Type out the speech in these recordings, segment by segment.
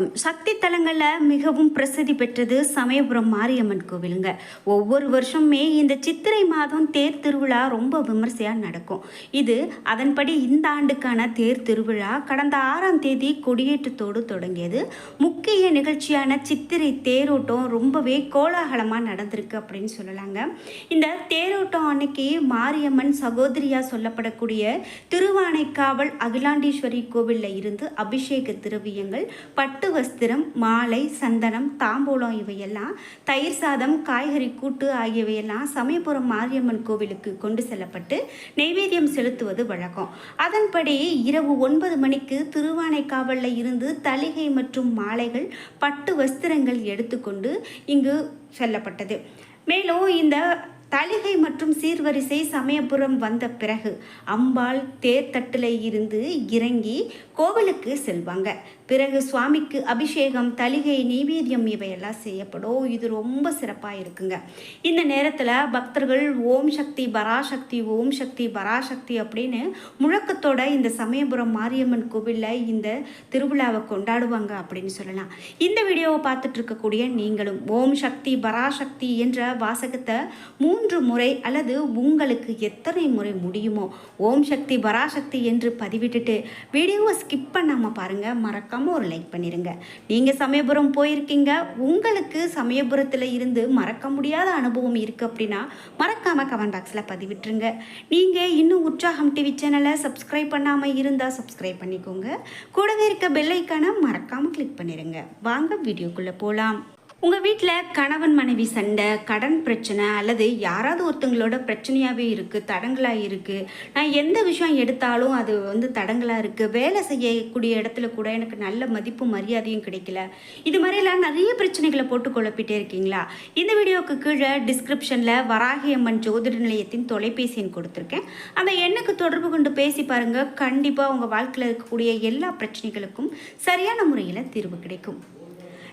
வணக்கம். சக்தி தலங்களில் மிகவும் பிரசித்தி பெற்றது சமயபுரம் மாரியம்மன் கோவிலுங்க. ஒவ்வொரு வருஷமே இந்த சித்திரை மாதம் தேர் திருவிழா ரொம்ப விமர்சையாக நடக்கும். இது அதன்படி இந்த ஆண்டுக்கான தேர் திருவிழா கடந்த ஆறாம் தேதி கொடியேற்றத்தோடு தொடங்கியது. முக்கிய நிகழ்ச்சியான சித்திரை தேரோட்டம் ரொம்பவே கோலாகலமாக நடந்திருக்கு அப்படின்னு சொல்லலாங்க. இந்த தேரோட்டம் அன்னைக்கு மாரியம்மன் சகோதரியாக சொல்லப்படக்கூடிய திருவானைக்காவல் அகிலாண்டீஸ்வரி கோவிலில் இருந்து அபிஷேக திரவியங்கள் பட்டு வஸ்திரம் மாலை சந்தனம் தாம்பூலம் இவையெல்லாம் தயிர் சாதம் காய்கறி கூட்டு ஆகியவையெல்லாம் சமயபுரம் மாரியம்மன் கோவிலுக்கு கொண்டு செல்லப்பட்டு நெய்வேத்தியம் செலுத்துவது வழக்கம். அதன்படி இரவு ஒன்பது மணிக்கு திருவானைக்காவலில் இருந்து தலிகை மற்றும் மாலைகள் பட்டு வஸ்திரங்கள் எடுத்துக்கொண்டு இங்கு செல்லப்பட்டது. மேலும் இந்த தளிகை மற்றும் சீர்வரிசை சமயபுரம் வந்த பிறகு அம்பாள் தேர்தட்டில் இருந்து இறங்கி கோவிலுக்கு செல்வாங்க. பிறகு சுவாமிக்கு அபிஷேகம் தலிகை நெய்வேத்தியம் இவையெல்லாம் செய்யப்படும். இது ரொம்ப சிறப்பாக இருக்குங்க. இந்த நேரத்தில் பக்தர்கள் ஓம் சக்தி பராசக்தி ஓம் சக்தி பராசக்தி அப்படின்னு முழக்கத்தோட இந்த சமயபுரம் மாரியம்மன் கோவிலில் இந்த திருவிழாவை கொண்டாடுவாங்க அப்படின்னு சொல்லலாம். இந்த வீடியோவை பார்த்துட்டு இருக்கக்கூடிய நீங்களும் ஓம் சக்தி பராசக்தி என்ற வாசகத்தை மூன்று முறை அல்லது உங்களுக்கு எத்தனை முறை முடியுமோ ஓம் சக்தி பராசக்தி என்று பதிவிட்டுட்டு வீடியோவை ஸ்கிப் பண்ணாமல் பாருங்கள் மறக்காமல் ஒரு லைக் பண்ணிடுங்க நீங்கள் சமயபுரம் போயிருக்கீங்க. உங்களுக்கு சமயபுரத்தில் இருந்து மறக்க முடியாத அனுபவம் இருக்குது அப்படின்னா மறக்காமல் கமெண்ட் பாக்ஸில் பதிவிட்டுருங்க. நீங்கள் இன்னும் உற்சாகம் டிவி சேனலை சப்ஸ்கிரைப் பண்ணாமல் இருந்தால் சப்ஸ்கிரைப் பண்ணிக்கோங்க. கூடவே இருக்க பெல்லைக்கான மறக்காமல் கிளிக் பண்ணிடுங்க வாங்க வீடியோக்குள்ளே போகலாம் உங்கள் வீட்டில் கணவன் மனைவி சண்டை கடன் பிரச்சனை அல்லது யாராவது ஒருத்தங்களோட பிரச்சனையாகவே இருக்குது தடங்களாக இருக்குது நான் எந்த விஷயம் எடுத்தாலும் அது வந்து தடங்களாக இருக்குது வேலை செய்யக்கூடிய இடத்துல கூட எனக்கு நல்ல மதிப்பு மரியாதையும் கிடைக்கல. இது மாதிரிலாம் நிறைய பிரச்சனைகளை போட்டு குழப்பிட்டே இருக்கீங்களா? இந்த வீடியோவுக்கு கீழே டிஸ்கிரிப்ஷனில் வராகி அம்மன் ஜோதிட நிலையத்தின் தொலைபேசி எண் கொடுத்துருக்கேன். அந்த எண்ணுக்கு தொடர்பு கொண்டு பேசி பாருங்கள் கண்டிப்பாக உங்கள் வாழ்க்கையில் இருக்கக்கூடிய எல்லா பிரச்சனைகளுக்கும் சரியான முறையில் தீர்வு கிடைக்கும்.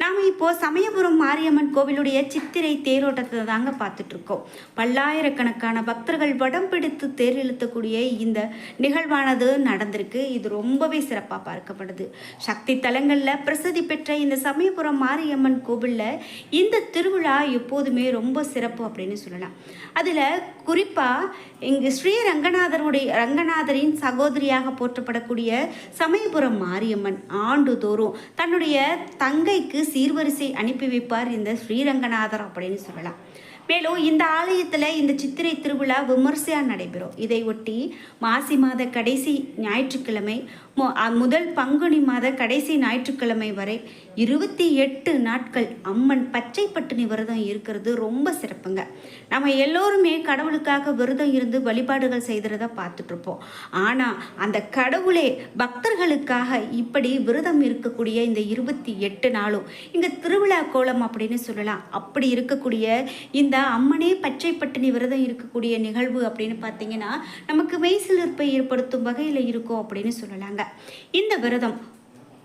நாம் இப்போ சமயபுரம் மாரியம்மன் கோவிலுடைய சித்திரை தேரோட்டத்தை தாங்க பார்த்துட்ருக்கோம். பல்லாயிரக்கணக்கான பக்தர்கள் வடம் பிடித்து தேர் இழுத்தக்கூடிய இந்த நிகழ்வானது நடந்திருக்கு. இது ரொம்பவே சிறப்பாக பார்க்கப்படுது. சக்தி தலங்களில் பிரசித்தி பெற்ற இந்த சமயபுரம் மாரியம்மன் கோவிலில் இந்த திருவிழா எப்போதுமே ரொம்ப சிறப்பு அப்படின்னு சொல்லலாம். அதில் குறிப்பாக இங்கு ஸ்ரீ ரங்கநாதனுடைய ரங்கநாதரின் சகோதரியாக போற்றப்படக்கூடிய சமயபுரம் மாரியம்மன் ஆண்டுதோறும் தன்னுடைய தங்கைக்கு சீர்வரிசை அனுப்பி வைப்பார் இந்த ஸ்ரீரங்கநாதர் அப்படின்னு சொல்லலாம். மேலும் இந்த ஆலயத்தில் இந்த சித்திரை திருவிழா விமர்சையாக நடைபெறும். இதை ஒட்டி மாசி மாத கடைசி ஞாயிற்றுக்கிழமை முதல் பங்குனி மாத கடைசி ஞாயிற்றுக்கிழமை வரை இருபத்தி எட்டு நாட்கள் அம்மன் பச்சை பட்டினி விரதம் இருக்கிறது ரொம்ப சிறப்புங்க. நம்ம எல்லோருமே கடவுளுக்காக விரதம் இருந்து வழிபாடுகள் செய்கிறத பார்த்துட்ருப்போம். ஆனால் அந்த கடவுளே பக்தர்களுக்காக இப்படி விரதம் இருக்கக்கூடிய இந்த இருபத்தி எட்டு நாளும் இங்கே திருவிழா கோலம் அப்படின்னு சொல்லலாம் அப்படி இருக்கக்கூடிய இந்த அம்மனே பச்சை பட்டினி விரதம் இருக்கக்கூடிய நிகழ்வு அப்படின்னு பார்த்தீங்கன்னா நமக்கு மெய்சிலிருப்பை ஏற்படுத்தும் வகையில் இருக்கும் அப்படின்னு சொல்லலாங்க. இந்த விரதம்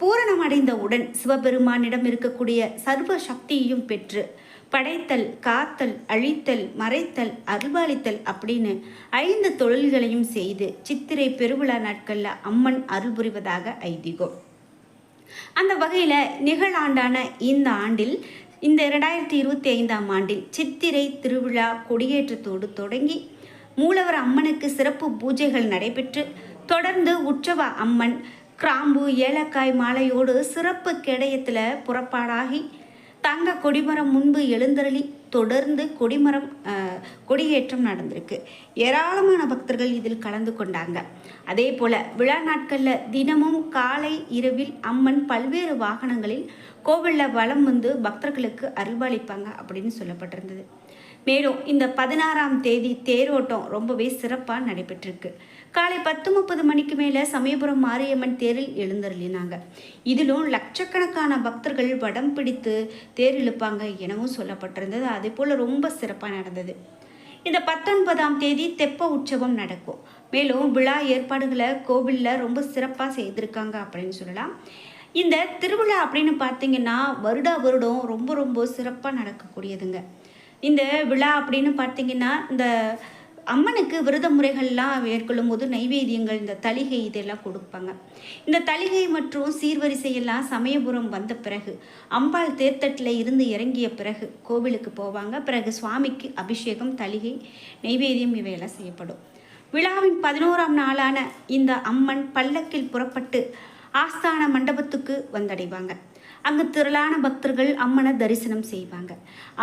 பூரணமடைந்தவுடன் சிவபெருமானிடம் இருக்கக்கூடிய சர்வ சக்தியையும் பெற்று படைத்தல் காத்தல் அழித்தல் மறைத்தல் அருள்பாலித்தல் அப்படின்னு ஐந்து தொழில்களையும் செய்து சித்திரை பெருவிழா நாட்களில் அம்மன் அருள் புரிவதாக ஐதீகம். அந்த வகையில் நிகழாண்டான இந்த ஆண்டில் இந்த இரண்டாயிரத்தி இருபத்தி ஐந்தாம் ஆண்டில் சித்திரை திருவிழா கொடியேற்றத்தோடு தொடங்கி மூலவர் அம்மனுக்கு சிறப்பு பூஜைகள் நடைபெற்று தொடர்ந்து உற்சவ அம்மன் கிராம்பு ஏலக்காய் மாலையோடு சிறப்பு கேடயத்தில் புறப்பாடாகி தங்க கொடிமரம் முன்பு எழுந்தருளி தொடர்ந்து கொடிமரம் கொடியேற்றம் நடந்திருக்கு. ஏராளமான பக்தர்கள் இதில் கலந்து கொண்டாங்க. அதே போல் விழா நாட்களில் தினமும் காலை இரவில் அம்மன் பல்வேறு வாகனங்களில் கோவிலில் வலம் வந்து பக்தர்களுக்கு அருள்பாலிப்பாங்க அப்படின்னு சொல்லப்பட்டிருந்தது. மேலும் இந்த பதினாறாம் தேதி தேரோட்டம் ரொம்பவே சிறப்பாக நடைபெற்றிருக்கு. காலை பத்து முப்பது மணிக்கு மேலே சமயபுரம் மாரியம்மன் தேரில் எழுந்தருளினாங்க. இதிலும் லட்சக்கணக்கான பக்தர்கள் வடம் பிடித்து தேர் இழுப்பாங்க எனவும் சொல்லப்பட்டிருந்தது. அதே போல் ரொம்ப சிறப்பாக நடந்தது. இந்த பத்தொன்பதாம் தேதி தெப்ப உற்சவம் நடக்கும். மேலும் விழா ஏற்பாடுகளை கோவிலில் ரொம்ப சிறப்பாக செய்திருக்காங்க அப்படின்னு சொல்லலாம். இந்த திருவிழா அப்படின்னு பார்த்தீங்கன்னா வருடா வருடம் ரொம்ப ரொம்ப சிறப்பாக நடக்கக்கூடியதுங்க. இந்த விழா அப்படின்னு பார்த்தீங்கன்னா இந்த அம்மனுக்கு விரத முறைகள்லாம் மேற்கொள்ளும் போது நைவேத்தியங்கள் இந்த தளிகை இதெல்லாம் கொடுப்பாங்க. இந்த தளிகை மற்றும் சீர்வரிசையெல்லாம் சமயபுரம் வந்த பிறகு அம்பாள் தேர்த்தட்டில் இருந்து இறங்கிய பிறகு கோவிலுக்கு போவாங்க. பிறகு சுவாமிக்கு அபிஷேகம் தளிகை நைவேத்தியம் இவையெல்லாம் செய்யப்படும். விழாவின் பதினோராம் நாளான இந்த அம்மன் பல்லக்கில் புறப்பட்டு ஆஸ்தான மண்டபத்துக்கு வந்தடைவாங்க. அங்கு திரளான பக்தர்கள் அம்மனை தரிசனம் செய்வாங்க.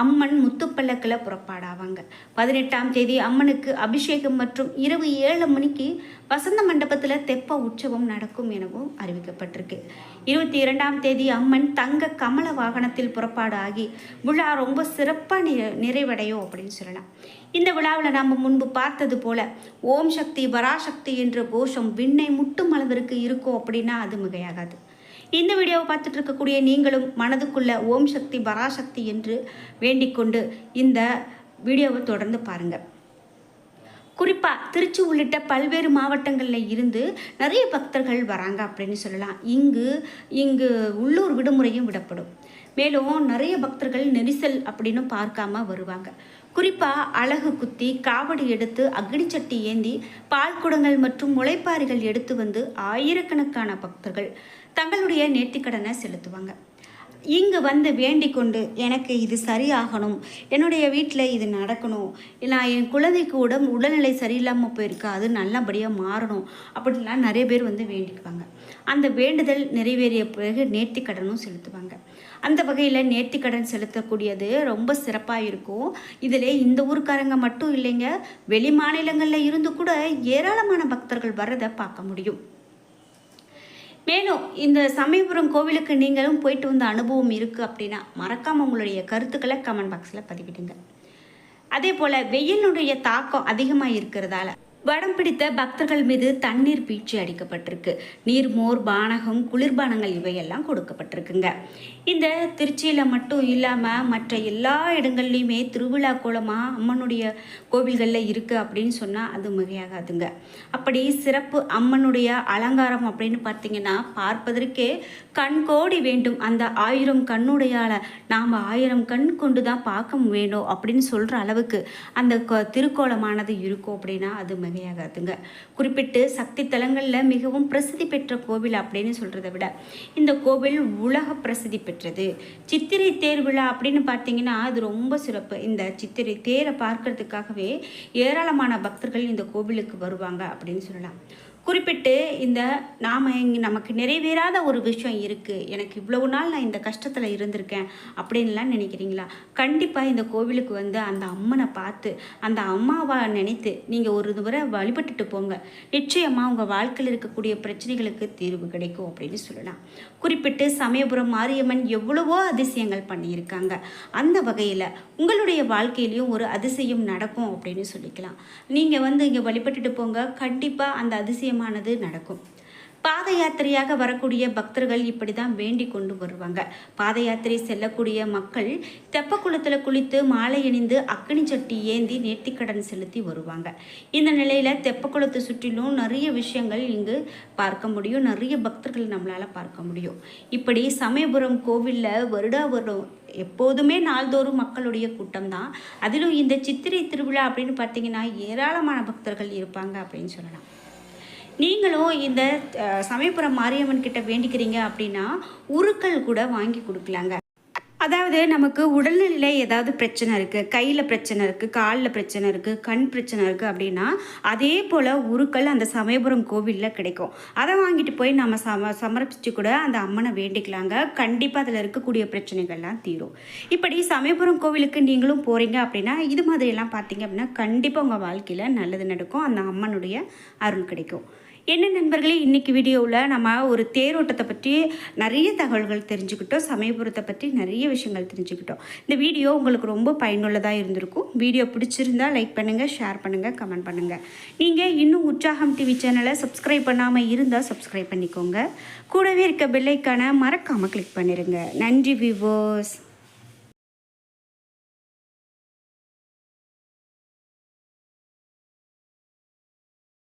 அம்மன் முத்துப்பல்லக்கில் புறப்பாடாவாங்க. பதினெட்டாம் தேதி அம்மனுக்கு அபிஷேகம் மற்றும் இரவு ஏழு மணிக்கு வசந்த மண்டபத்தில் தெப்ப உற்சவம் நடக்கும் எனவும் அறிவிக்கப்பட்டிருக்கு. இருபத்தி இரண்டாம் தேதி அம்மன் தங்க கமல வாகனத்தில் புறப்பாடு ஆகி விழா ரொம்ப சிறப்பாக நி நிறைவடையும் அப்படின்னு சொல்லலாம். இந்த விழாவில் நாம் முன்பு பார்த்தது போல ஓம் சக்தி பராசக்தி என்ற கோஷம் விண்ணை முட்டும் அளவிற்கு இருக்கும் அப்படின்னா அது மிகையாகாது. இந்த வீடியோவை பார்த்துட்டு இருக்கக்கூடிய நீங்களும் மனதுக்குள்ள ஓம் சக்தி பராசக்தி என்று வேண்டிக்கொண்டு இந்த வீடியோவை தொடர்ந்து பாருங்கள் குறிப்பாக திருச்சி உள்ளிட்ட பல்வேறு மாவட்டங்களில் இருந்து நிறைய பக்தர்கள் வராங்க அப்படின்னு சொல்லலாம். இங்கு இங்கு உள்ளூர் விடுமுறையும் விடப்படும். மேலும் நிறைய பக்தர்கள் நெரிசல் அப்படின்னு பார்க்காம வருவாங்க. குறிப்பாக அழகு குத்தி காவடி எடுத்து அக்னிச்சட்டி ஏந்தி பால் குடங்கள் மற்றும் முளைப்பாறைகள் எடுத்து வந்து ஆயிரக்கணக்கான பக்தர்கள் தங்களுடைய நேர்த்திக்கடனை செலுத்துவாங்க. இங்கு வந்து வேண்டிக் கொண்டு எனக்கு இது சரியாகணும் என்னுடைய வீட்டில் இது நடக்கணும் நான் என் குழந்தைக்கு உடம்பு உடல்நிலை சரியில்லாமல் போயிருக்கு அது நல்லபடியாக மாறணும் அப்படின்லாம் நிறைய பேர் வந்து வேண்டிக்குவாங்க. அந்த வேண்டுதல் நிறைவேறிய பிறகு நேர்த்திக்கடனும் செலுத்துவாங்க. அந்த வகையில் நேர்த்திக்கடன் செலுத்தக்கூடியது ரொம்ப சிறப்பாக இருக்கும். இதில் இந்த ஊருக்காரங்க மட்டும் இல்லைங்க வெளி மாநிலங்களில் இருந்து கூட ஏராளமான பக்தர்கள் வர்றதை பார்க்க முடியும். மேலும் இந்த சமயபுரம் கோவிலுக்கு நீங்களும் போயிட்டு வந்த அனுபவம் இருக்குது அப்படின்னா மறக்காமல் உங்களுடைய கருத்துக்களை கமெண்ட் பாக்ஸில் பதிவிடுங்க. அதே போல் வெயிலுடைய தாக்கம் அதிகமாக இருக்கிறதால வடம் பிடித்த பக்தர்கள் மீது தண்ணீர் பீச்சி அடிக்கப்பட்டிருக்கு. நீர்மோர் பானகம் குளிர்பானங்கள் இவையெல்லாம் கொடுக்கப்பட்டிருக்குங்க. இந்த திருச்சியில் மட்டும் இல்லாமல் மற்ற எல்லா இடங்கள்லையுமே திருவிழா கோலமாக அம்மனுடைய கோவில்களில் இருக்குது அப்படின்னு சொன்னால் அது மிகையாகாதுங்க. அப்படி சிறப்பு அம்மனுடைய அலங்காரம் அப்படின்னு பார்த்தீங்கன்னா பார்ப்பதற்கே கண் கோடி வேண்டும். அந்த ஆயிரம் கண்ணுடையால் நாம் ஆயிரம் கண் கொண்டு தான் பார்க்க வேண்டும் அப்படின்னு சொல்கிற அளவுக்கு அந்த திருக்கோலமானது இருக்கும் அப்படின்னா அது மனைவியாகாதுங்க குறிப்பிட்டு சக்தி தலங்களில் மிகவும் பிரசித்தி பெற்ற கோவில் அப்படின்னு சொல்கிறத விட இந்த கோவில் உலக பிரசித்தி பெற்றது. சித்திரை தேர் விழா அப்படின்னு பார்த்தீங்கன்னா அது ரொம்ப சிறப்பு. இந்த சித்திரை தேரை பார்க்கறதுக்காகவே ஏராளமான பக்தர்கள் இந்த கோவிலுக்கு வருவாங்க அப்படின்னு சொல்லலாம். குறிப்பிட்டு இந்த நாம் இங்கே நமக்கு நிறைவேறாத ஒரு விஷயம் இருக்குது எனக்கு இவ்வளவு நாள் நான் இந்த கஷ்டத்தில் இருந்திருக்கேன் அப்படின்லாம் நினைக்கிறீங்களா? கண்டிப்பாக இந்த கோவிலுக்கு வந்து அந்த அம்மனை பார்த்து அந்த அம்மாவை நினைத்து நீங்கள் ஒரு முறை வழிபட்டுட்டு போங்க. நிச்சயமாக உங்கள் வாழ்க்கையில் இருக்கக்கூடிய பிரச்சனைகளுக்கு தீர்வு கிடைக்கும் அப்படின்னு சொல்லலாம். குறிப்பிட்டு சமயபுரம் மாரியம்மன் எவ்வளவோ அதிசயங்கள் பண்ணியிருக்காங்க. அந்த வகையில் உங்களுடைய வாழ்க்கையிலையும் ஒரு அதிசயம் நடக்கும் அப்படின்னு சொல்லிக்கலாம். நீங்கள் வந்து இங்கே வழிபட்டுட்டு போங்க. கண்டிப்பாக அந்த அதிசயம் நிச்சயமானது நடக்கும். பாத யாத்திரையாக வரக்கூடிய பக்தர்கள் இப்படி தான் வேண்டி கொண்டு வருவாங்க. பாத யாத்திரை செல்லக்கூடிய மக்கள் தெப்பக்குளத்தில் குளித்து மாலை அணிந்து அக்னி சட்டி ஏந்தி நேர்த்திக்கடன் செலுத்தி வருவாங்க. இந்த நிலையில் தெப்பக்குளத்தை சுற்றிலும் நிறைய விஷயங்கள் இங்கு பார்க்க முடியும். நிறைய பக்தர்கள் நம்மளால் பார்க்க முடியும். இப்படி சமயபுரம் கோவிலில் வருடா வருடம் எப்போதுமே நாள்தோறும் மக்களுடைய கூட்டம் தான் அதிலும் இந்த சித்திரை திருவிழா அப்படின்னு பார்த்தீங்கன்னா ஏராளமான பக்தர்கள் இருப்பாங்க அப்படின்னு சொல்லலாம். நீங்களும் இந்த சமயபுரம் மாரியம்மன் கிட்ட வேண்டிக்கிறீங்க அப்படின்னா உருக்கள் கூட வாங்கி கொடுக்கலாங்க. அதாவது நமக்கு உடல்நிலையில் ஏதாவது பிரச்சனை இருக்குது கையில் பிரச்சனை இருக்குது காலில் பிரச்சனை இருக்குது கண் பிரச்சனை இருக்குது அப்படின்னா அதே போல் உருக்கள் அந்த சமயபுரம் கோவிலில் கிடைக்கும். அதை வாங்கிட்டு போய் நம்ம சம சமர்ப்பிச்சு கூட அந்த அம்மனை வேண்டிக்கலாங்க. கண்டிப்பாக அதில் இருக்கக்கூடிய பிரச்சனைகள்லாம் தீரும். இப்படி சமயபுரம் கோவிலுக்கு நீங்களும் போகிறீங்க அப்படின்னா இது மாதிரியெல்லாம் பார்த்தீங்க அப்படின்னா கண்டிப்பாக உங்கள் வாழ்க்கையில் நல்லது நடக்கும். அந்த அம்மனுடைய அருள் கிடைக்கும். என்ன நண்பர்களே இன்றைக்கி வீடியோவில் நம்ம ஒரு தேரோட்டத்தை பற்றி நிறைய தகவல்கள் தெரிஞ்சுக்கிட்டோம் சமயபுரத்தை பற்றி நிறைய விஷயங்கள் தெரிஞ்சுக்கிட்டோம். இந்த வீடியோ உங்களுக்கு ரொம்ப பயனுள்ளதாக இருந்திருக்கும். வீடியோ பிடிச்சிருந்தால் லைக் பண்ணுங்கள் ஷேர் பண்ணுங்கள் கமெண்ட் பண்ணுங்கள் நீங்கள் இன்னும் உற்சாகம் டிவி சேனலை சப்ஸ்கிரைப் பண்ணாமல் இருந்தால் சப்ஸ்கிரைப் பண்ணிக்கோங்க. கூடவே இருக்க பெல்லைக்கான மறக்காமல் கிளிக் பண்ணிடுங்க நன்றி விவோஸ்